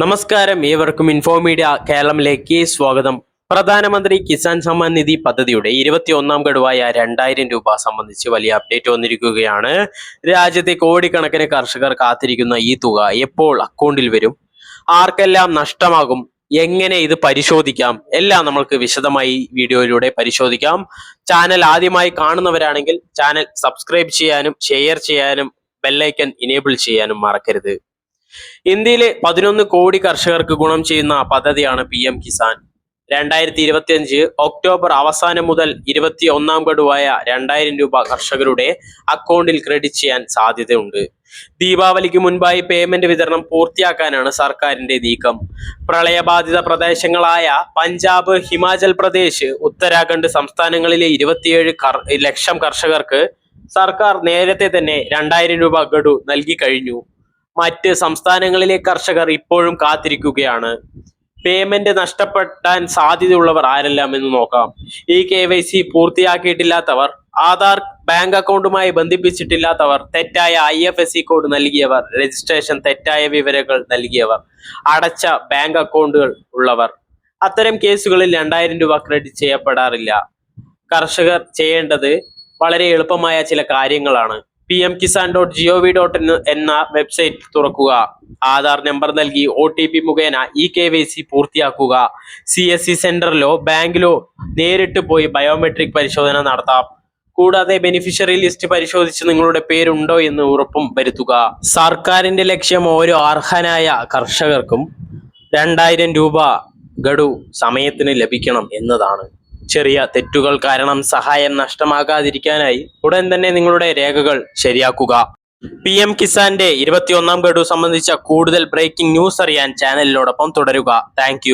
നമസ്കാരം. ഏവർക്കും ഇൻഫോമീഡിയ കേരളത്തിലേക്ക് സ്വാഗതം. പ്രധാനമന്ത്രി കിസാൻ സമ്മാൻ നിധി പദ്ധതിയുടെ ഇരുപത്തിയൊന്നാം ഗഡുവായ രണ്ടായിരം രൂപ സംബന്ധിച്ച് വലിയ അപ്ഡേറ്റ് വന്നിരിക്കുകയാണ്. രാജ്യത്തെ കോടിക്കണക്കിന് കർഷകർ കാത്തിരിക്കുന്ന ഈ തുക എപ്പോൾ അക്കൗണ്ടിൽ വരും? ആർക്കെല്ലാം നഷ്ടമാകും? എങ്ങനെ ഇത് പരിശോധിക്കാം? എല്ലാം നമ്മൾക്ക് വിശദമായി വീഡിയോയിലൂടെ പരിശോധിക്കാം. ചാനൽ ആദ്യമായി കാണുന്നവരാണെങ്കിൽ ചാനൽ സബ്സ്ക്രൈബ് ചെയ്യാനും ഷെയർ ചെയ്യാനും ബെല്ലൈക്കൻ ഇനേബിൾ ചെയ്യാനും മറക്കരുത്. ഇന്ത്യയിലെ പതിനൊന്ന് കോടി കർഷകർക്ക് ഗുണം ചെയ്യുന്ന പദ്ധതിയാണ് പി എം കിസാൻ. രണ്ടായിരത്തി ഇരുപത്തിയഞ്ച് ഒക്ടോബർ അവസാനം മുതൽ ഇരുപത്തി ഒന്നാം ഗഡുവായ രണ്ടായിരം രൂപ കർഷകരുടെ അക്കൗണ്ടിൽ ക്രെഡിറ്റ് ചെയ്യാൻ സാധ്യതയുണ്ട്. ദീപാവലിക്ക് മുൻപായി പേയ്മെന്റ് വിതരണം പൂർത്തിയാക്കാനാണ് സർക്കാരിന്റെ നീക്കം. പ്രളയബാധിത പ്രദേശങ്ങളായ പഞ്ചാബ് ഹിമാചൽ പ്രദേശ് ഉത്തരാഖണ്ഡ് സംസ്ഥാനങ്ങളിലെ ഇരുപത്തിയേഴ് ലക്ഷം കർഷകർക്ക് സർക്കാർ നേരത്തെ തന്നെ രണ്ടായിരം രൂപ ഗഡു നൽകി കഴിഞ്ഞു. മറ്റ് സംസ്ഥാനങ്ങളിലെ കർഷകർ ഇപ്പോഴും കാത്തിരിക്കുകയാണ്. പേയ്മെന്റ് നഷ്ടപ്പെട്ടാൻ സാധ്യതയുള്ളവർ ആരെല്ലാം എന്ന് നോക്കാം. ഈ കെ വൈ സി പൂർത്തിയാക്കിയിട്ടില്ലാത്തവർ ആധാർ ബാങ്ക് അക്കൗണ്ടുമായി ബന്ധിപ്പിച്ചിട്ടില്ലാത്തവർ തെറ്റായ I F S C code നൽകിയവർ രജിസ്ട്രേഷൻ തെറ്റായ വിവരങ്ങൾ നൽകിയവർ അടച്ച ബാങ്ക് അക്കൗണ്ടുകൾ ഉള്ളവർ. അത്തരം കേസുകളിൽ രണ്ടായിരം രൂപ ക്രെഡിറ്റ് ചെയ്യപ്പെടാറില്ല. കർഷകർ ചെയ്യേണ്ടത് വളരെ എളുപ്പമായ ചില കാര്യങ്ങളാണ്. P M Kisan dot G O V dot എന്ന വെബ്സൈറ്റ് തുറക്കുക. ആധാർ നമ്പർ നൽകി ഒ ടി പി മുഖേന ഇ കെ വൈ സി പൂർത്തിയാക്കുക. സി എസ് സി സെന്ററിലോ ബാങ്കിലോ നേരിട്ട് പോയി ബയോമെട്രിക് പരിശോധന നടത്താം. കൂടാതെ ബെനിഫിഷ്യറി ലിസ്റ്റ് പരിശോധിച്ച് നിങ്ങളുടെ പേരുണ്ടോ എന്ന് ഉറപ്പും വരുത്തുക. സർക്കാരിന്റെ ലക്ഷ്യം ഓരോ അർഹനായ കർഷകർക്കും രണ്ടായിരം രൂപ ഗഡു സമയത്തിന് ലഭിക്കണം എന്നതാണ്. ചെറിയ തെറ്റുകൾ കാരണം സഹായം നഷ്ടമാകാതിരിക്കാനായി ഉടൻ തന്നെ നിങ്ങളുടെ രേഖകൾ ശരിയാക്കുക. പി എം കിസാന്റെ ഇരുപത്തിയൊന്നാം ഗഡു സംബന്ധിച്ച കൂടുതൽ ബ്രേക്കിംഗ് ന്യൂസ് അറിയാൻ ചാനലിനോടൊപ്പം തുടരുക. താങ്ക്